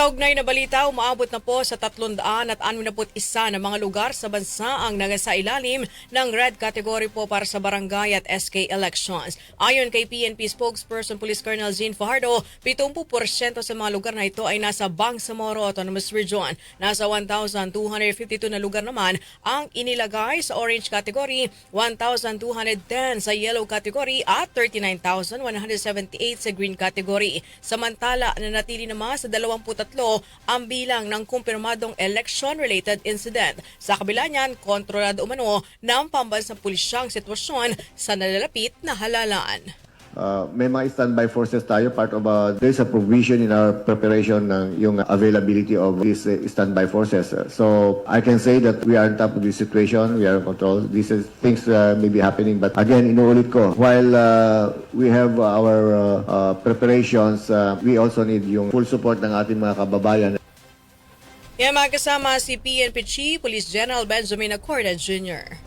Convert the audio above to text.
Kaugnay na balita, umaabot na po sa 361 na mga lugar sa bansa ang nagasa ilalim ng red category po para sa barangay at SK elections. Ayon kay PNP spokesperson Police Colonel Jean Fajardo, 70% sa mga lugar na ito ay nasa Bangsamoro Autonomous Region. Nasa 1,252 na lugar naman ang inilagay sa orange category, 1,210 sa yellow category at 39,178 sa green category. Samantala, nanatili naman sa 23 ang bilang ng kumpirmadong election-related incident. Sa kabila niyan, kontrolado umano ng pambansang pulisyang sitwasyon sa nalalapit na halalan. Uh, may mga standby forces tayo. Part of uh, there's a provision in our preparation ng yung availability of these uh, standby forces. So I can say that we are on top of this situation. We are in control. These is, things uh, may be happening. But again, inuulit ko, while uh, we have our uh, uh, preparations, uh, we also need yung full support ng ating mga kababayan Yan mga kasama si PNP Chief Police General Benjamin Acorda Jr.